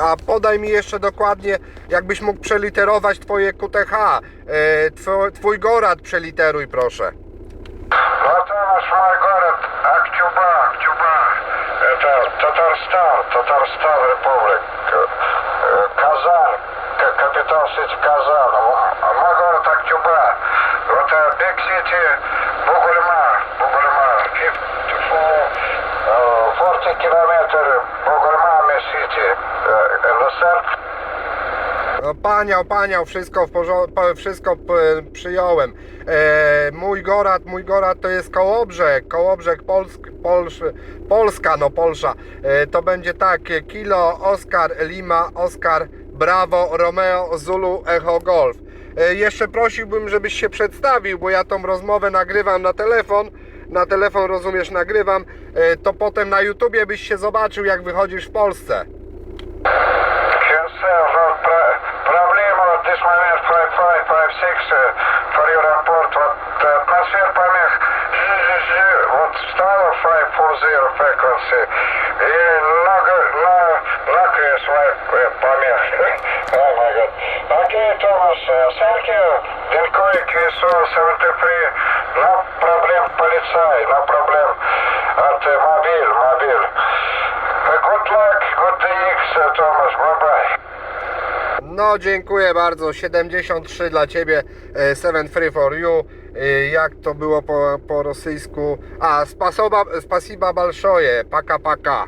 A podaj mi jeszcze dokładnie, jakbyś mógł przeliterować twoje QTH. E, two, twój Gorad przeliteruj proszę. Ну, Tomasz, мой город Актюба, Актюба. Это Татарстан, Татарстан Республик. Э, Казань, к- капитал сити Казан. М- Мой город Актюба. Вот э, Big City Бугульма, Бугульма. 54, э, 40 километр Бугульма, City. sir. No, paniał, paniał, wszystko, w wszystko przyjąłem. E, mój Gorad, mój Gorad to jest Kołobrzeg, Kołobrzeg Polsk, Polsz, Polska, no Polsza. E, to będzie tak, e, Kilo, Oscar, Lima, Oscar, Bravo, Romeo, Zulu, Echo Golf. E, jeszcze prosiłbym, żebyś się przedstawił, bo ja tą rozmowę nagrywam na telefon na telefon, rozumiesz, nagrywam, e, to potem na YouTubie byś się zobaczył, jak wychodzisz w Polsce. проблема вот this момент 55, 56 э, for your report, вот э, атмосфер помех, Жи-жи-жи, вот стало 540 frequency, и много, на, накрес э, помех. Oh my god. Okay, Thomas, uh, thank you. Дякую, QSO 73. No problem, полицай, no problem. Автомобиль, мобиль. Uh, Good luck, good DX, uh, Thomas, bye-bye. No, dziękuję bardzo. 73 dla ciebie. e, 7 free for you. E, Jak to było po, po rosyjsku? A, spasoba, spasiba большое. Paka, paka.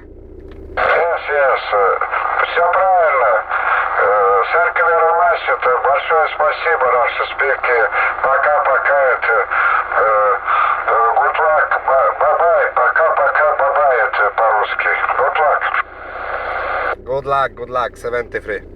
Yes, yes, все правильно. Э, Thank you very much. Это большое спасибо, наши спики. Пока-пока. Это э, э, good luck. Ба- Бай-бай. Пока-пока. Бай-бай. Это по-русски. Good luck. Good luck, good luck. 70 free.